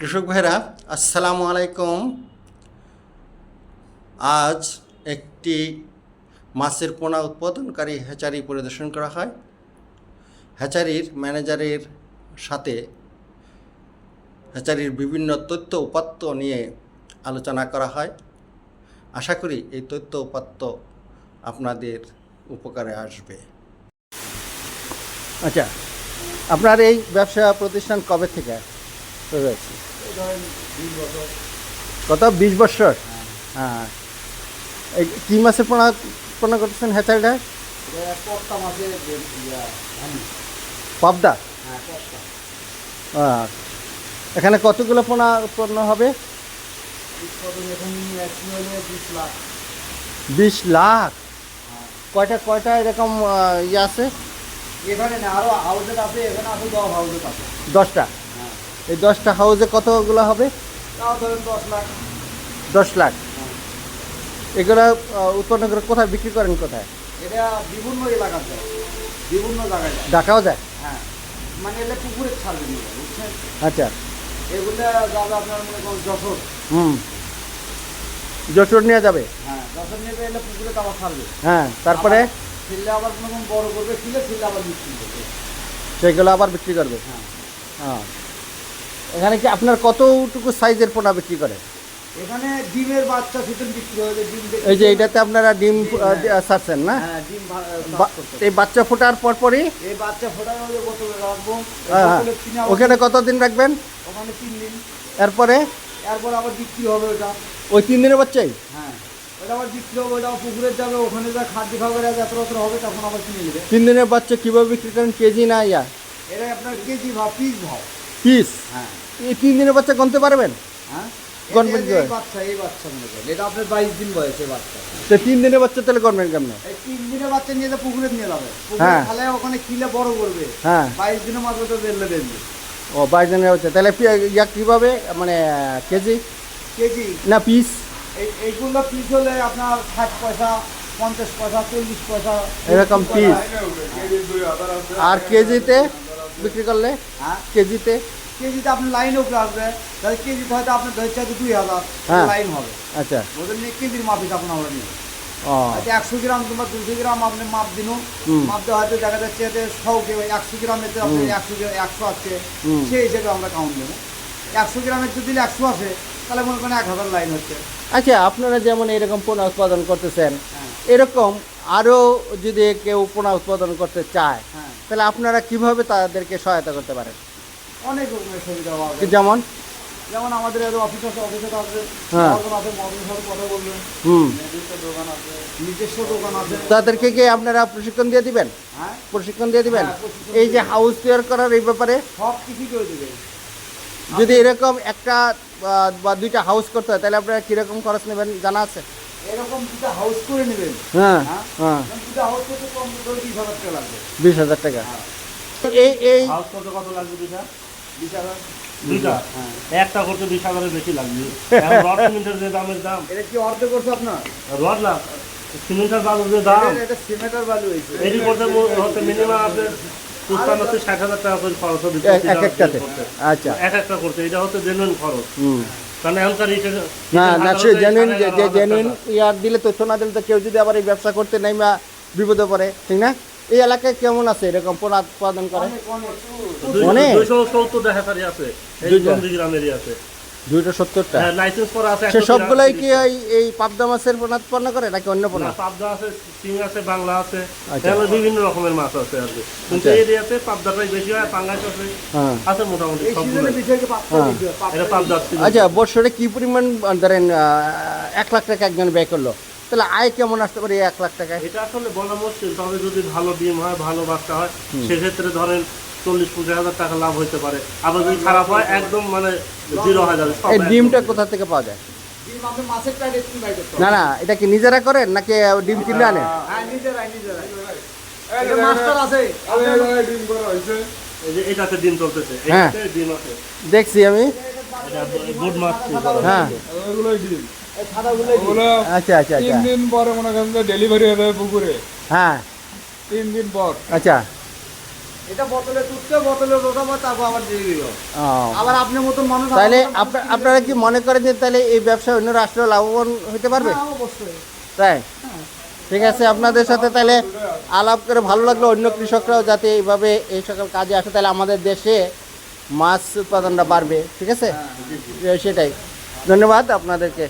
কৃষক ভাইরা, আসসালামু আলাইকুম। আজ একটি মাছের পোনা উৎপাদনকারী হ্যাচারি পরিদর্শন করা হয়। হ্যাচারির ম্যানেজারের সাথে হ্যাচারির বিভিন্ন তথ্য উপাত্ত নিয়ে আলোচনা করা হয়। আশা করি এই তথ্য উপাত্ত আপনাদের উপকারে আসবে। আচ্ছা আপনার এই ব্যবসা প্রতিষ্ঠান কবে থেকে? কত? বিশ বছর? হ্যাঁ। এই কি মাসে পোনা পোনা করতেছেন মাছের পাবদা হ্যাঁ, এখানে কতগুলো পোনা উৎপন্ন হবে? বিশ লাখ। হ্যাঁ। কয়টা কয়টা এরকম ইয়ে আছে? এখানে আরও হাউজের আছে এখানে আছে দশ হাউজের আছে দশটা? হ্যাঁ। এই দশটা হাউসে কতগুলো হবে? দশ লাখ। এগুলো উৎপন্ন করে কোথায় বিক্রি করেন কোথায়? এটা বিভিন্ন এলাকাতে বিভিন্ন জায়গায় যায়। ঢাকাও যায়? হ্যাঁ। মানে এটা পুকুরের ছাড়বে নিয়ে বুঝছেন? আচ্ছা। এগুলো যাবে আপনার মনে করুন যশোর। হুম। যশোর নিয়ে যাবে? হ্যাঁ যশোর নেবে এলে পুকুরে তো আবার ছাড়বে। হ্যাঁ তারপরে? ফিরলে আবার কোনো বড় করবে ফিলে ফিরলে আবার বিক্রি করবে। সেগুলো আবার বিক্রি করবে? হ্যাঁ। হ্যাঁ এখানে কি আপনার কতটুকু সাইজের পোনা বিক্রি করে? এখানে ডিমের বাচ্চা সুতরাং বিক্রি হবে ডিম এই যে এইটাতে আপনারা ডিম আহ, হ্যাঁ। ছাড়ছেন না? হ্যাঁ ডিম এই বাচ্চা ফোটার পর পরই এই বাচ্চা ফোটার ওই বোতলে রাখব। হ্যাঁ, হ্যাঁ। ওখানে কতদিন রাখবেন? ওখানে তিন দিন। এরপরে? এরপর আবার বিক্রি হবে ওটা। ওই তিন দিনের বাচ্চাই? হ্যাঁ। ওটা আবার বিক্রি হবে ওটা আবার পুকুরে যাবে ওখানে যা খাদ্য খাবার যত যত হবে তখন আবার কিনে নেবে। তিন দিনের বাচ্চা কীভাবে বিক্রি করেন? কেজি না ইয়া? এটা আপনার কেজি ভাব পিস ভাব। পিস হ্যাঁ। এই তিন দিনের বাচ্চা গনতে পারবেন? হ্যাঁ। এই- বাচ্চা এই বাচ্চা মনে করেন। এটা আপনার বাইশ দিন বয়সে বাচ্চা। তো তিন দিনের বাচ্চা তাহলে কেমন? এই তিন দিনের বাচ্চা নিয়ে পুকুরে নিয়ে যাবে। হ্যাঁ। খালে ওখানে কিলে বড় করবে। হ্যাঁ। বাইশ দিনের মাত্র তো ও বাইশ দিনের বাচ্চা। তাহলে ইয়া কীভাবে? মানে কেজি? কেজি। না পিস এই এইগুলো পিস হলে আপনার ষাট পয়সা পঞ্চাশ পয়সা চল্লিশ পয়সা এরকম পিস আর কেজিতে? বিক্রি করলে হ্যাঁ। কেজিতে? কেজিতে আপনি লাইনের উপরে আসবে তাহলে কেজিতে হয়তো আপনার ধরে চাইতে দুই হাজার হ্যাঁ। লাইন হবে। আচ্ছা। ওদের নিয়ে কেজির মাপিস আপনার আমরা ও। আচ্ছা একশো গ্রাম কিংবা দুশো গ্রাম আপনি মাপ দিন। মাপ দেওয়া হয়তো দেখা যাচ্ছে শৌকে ওই একশো গ্রামেতে আপনি একশো একশো আছে সেই হিসেবে আমরা কাউন্ট দেবো। একশো গ্রামের যদি একশো আসে তাহলে মনে করেন এক হাজার লাইন হচ্ছে। আচ্ছা আপনারা যেমন এরকম পোনা উৎপাদন করতেছেন হ্যাঁ। এরকম আরও যদি কেউ পোনা উৎপাদন করতে চায় হ্যাঁ। তাহলে আপনারা কীভাবে তাদেরকে সহায়তা করতে পারেন? অনেক রকমের সুবিধা যেমন? যেমন আমাদের এর অফিস আছে অফিসে হ্যাঁ। আছে মহাজনের সাথে কথা বলবেন হুম। নিজস্ব দোকান আছে নিজস্ব দোকান আছে। তাদেরকে কি আপনারা প্রশিক্ষণ দিয়ে দিবেন? হ্যাঁ? প্রশিক্ষণ দিয়ে দিবেন? হ্যাঁ, এই যে হাউস তৈরি করার এই ব্যাপারে? সব কিছু করে দেবে যদি এরকম একটা বা দুইটা হাউস করতে হয় তাহলে আপনারা কীরকম খরচ নেবেন জানা আছে? এরকম দুটা হাউস করে নেবেন। হ্যাঁ হ্যাঁ? হ্যাঁ। দুটা হাউস করতে কম করে বিশ হাজার টাকা লাগবে। বিশ হাজার টাকা। হ্যাঁ। এই এই হাউস করতে কত লাগবে হাজার দুইটা? হ্যাঁ। একটা করতে বিশ হাজারের বেশি লাগবে। রড সিমেন্টের যে দামের দাম। এটা কি অর্ধেক করছে আপনার? রড না সিমেন্টের যে দাম। এটা- সিমেন্টের হয়েছে। এটি করতে ম- হতে মিনিমাম আপনার পুস্তান হচ্ছে ষাট হাজার টাকা করে খরচ হবে। এক এক একটাতে? আচ্ছা। এক একটা করতে। এটা হচ্ছে জেনুইন খরচ। হুম। কারণ এখনকার না না সে জেনুইন যে জেনুইন ইয়ার দিলে তথ্য না দিলে তো কেউ যদি আবার এই ব্যবসা করতে নাই বা বিপদে পড়ে ঠিক না? এই এলাকায় কেমন আছে? এরকম পোনা উৎপাদন করে? অনেক অনেক। দুইশো- অনেক? দুইশো সত্তর দেখাতারি আছে। এই দুইটা? বন্দি গ্রামেরই আছে। দুইটা সত্তরটা? লাইসেন্স করা আছে সে সবগুলাই কি ওই এই পাবদা মাছের পোনা উৎপন্ন করে নাকি অন্য পোনা? পাবদা আছে চিং আছে বাংলা আছে। এগুলো বিভিন্ন রকমের মাছ আছে আর কি। কিন্তু আচ্ছা। এই এরিয়াতে পাবদাটাই বেশি হয় পাঙ্গাস আছে। আছে মোটামুটি হ্যাঁ। আচ্ছা বছরে কি পরিমাণ ধরেন আহ, এক লাখ টাকা একজন ব্যয় করল? তাহলে আয় কেমন আসতে পারে এক লাখ টাকায়? এটা আসলে বলা মুশকিল তবে যদি ভালো ডিম হয় ভালো বাচ্চা হয় সেক্ষেত্রে ধরেন চল্লিশ পঞ্চাশ হাজার টাকা লাভ হইতে পারে। আবার যদি খারাপ হয় একদম মানে জিরো হয়ে যাবে এই ডিমটা কোথা থেকে পাওয়া যায়। না না এটা কি নিজেরা করেন নাকি ডিম কিনে আনেন? হ্যাঁ নিজেরাই নিজেরাই। এটা মাস্টার আছে। এই যে এটাতে ডিম চলতেছে। হ্যাঁ। ডিম আছে। দেখছি আমি। হ্যাঁ। আচ্ছা আচ্ছা তিন আচ্ছা দিন পরে মনে করেন যে ডেলিভারি হবে পুকুরে। হ্যাঁ। তিন দিন পর। আচ্ছা। এটা বোতলে তুলতে বোতলে রোটাবো তারপর আবার দিয়ে দিল। আবার আপনার মতন মানুষ তাহলে আপনারা কি মনে করেন যে তাহলে এই ব্যবসা অন্য রাষ্ট্র লাভবান হতে পারবে? হ্যাঁ, অবশ্যই। তাই? হ্যাঁ। ঠিক আছে আপনাদের সাথে তাহলে আলাপ করে ভালো লাগল। অন্য কৃষকরাও যাতে এইভাবে এই সকল কাজে আসে তাহলে আমাদের দেশে মাছ উৎপাদনটা বাড়বে। ঠিক আছে? সেটাই। ধন্যবাদ আপনাদেরকে।